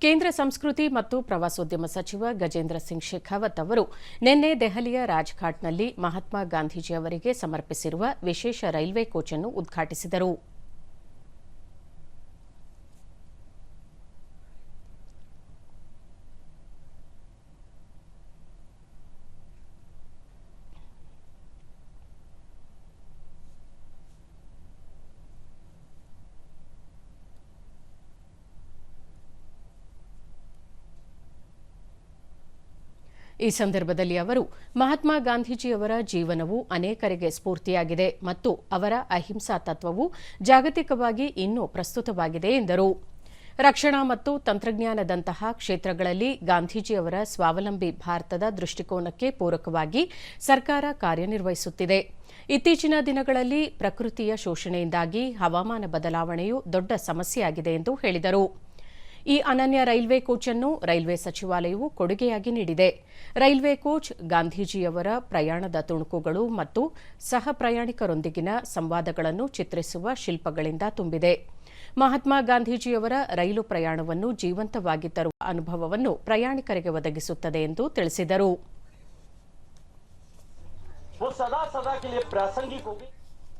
ಕೇಂದ್ರ ಸಂಸ್ಕೃತಿ ಮತ್ತು ಪ್ರವಾಸೋದ್ಯಮ ಸಚಿವ ಗಜೇಂದ್ರ ಸಿಂಗ್ ಶೇಖಾವತ್ ಅವರು ನಿನ್ನೆ ದೆಹಲಿಯ ರಾಜ್ಘಾಟ್ನಲ್ಲಿ ಮಹಾತ್ಮ ಗಾಂಧೀಜಿ ಅವರಿಗೆ ಸಮರ್ಪಿಸಿರುವ ವಿಶೇಷ ರೈಲ್ವೆ ಕೋಚ್ ಅನ್ನು ಉದ್ಘಾಟಿಸಿದರು. ಈ ಸಂದರ್ಭದಲ್ಲಿ ಅವರು, ಮಹಾತ್ಮ ಗಾಂಧೀಜಿಯವರ ಜೀವನವು ಅನೇಕರಿಗೆ ಸ್ಫೂರ್ತಿಯಾಗಿದೆ ಮತ್ತು ಅವರ ಅಹಿಂಸಾ ತತ್ವವು ಜಾಗತಿಕವಾಗಿ ಇನ್ನೂ ಪ್ರಸ್ತುತವಾಗಿದೆ, ಎಂದರು. ರಕ್ಷಣಾ ಮತ್ತು ತಂತ್ರಜ್ಞಾನದಂತಹ ಕ್ಷೇತ್ರಗಳಲ್ಲಿ ಗಾಂಧೀಜಿಯವರ ಸ್ವಾವಲಂಬಿ ಭಾರತದ ದೃಷ್ಟಿಕೋನಕ್ಕೆ ಪೂರಕವಾಗಿ ಸರ್ಕಾರ ಕಾರ್ಯನಿರ್ವಹಿಸುತ್ತಿದೆ. ಇತ್ತೀಚಿನ ದಿನಗಳಲ್ಲಿ ಪ್ರಕೃತಿಯ ಶೋಷಣೆಯಿಂದಾಗಿ ಹವಾಮಾನ ಬದಲಾವಣೆಯು ದೊಡ್ಡ ಸಮಸ್ಯೆಯಾಗಿದೆ ಎಂದು ಹೇಳಿದರು. ಈ ಅನನ್ಯ ರೈಲ್ವೆ ಕೋಚ್ ಅನ್ನು ರೈಲ್ವೆ ಸಚಿವಾಲಯವು ಕೊಡುಗೆಯಾಗಿ ನೀಡಿದೆ. ರೈಲ್ವೆ ಕೋಚ್ ಗಾಂಧೀಜಿಯವರ ಪ್ರಯಾಣದ ತುಣುಕುಗಳು ಮತ್ತು ಸಹ ಪ್ರಯಾಣಿಕರೊಂದಿಗಿನ ಸಂವಾದಗಳನ್ನು ಚಿತ್ರಿಸುವ ಶಿಲ್ಪಗಳಿಂದ ತುಂಬಿದೆ. ಮಹಾತ್ಮ ಗಾಂಧೀಜಿಯವರ ರೈಲು ಪ್ರಯಾಣವನ್ನು ಜೀವಂತವಾಗಿ ತರುವ ಅನುಭವವನ್ನು ಪ್ರಯಾಣಿಕರಿಗೆ ಒದಗಿಸುತ್ತದೆ ಎಂದು ತಿಳಿಸಿದರು.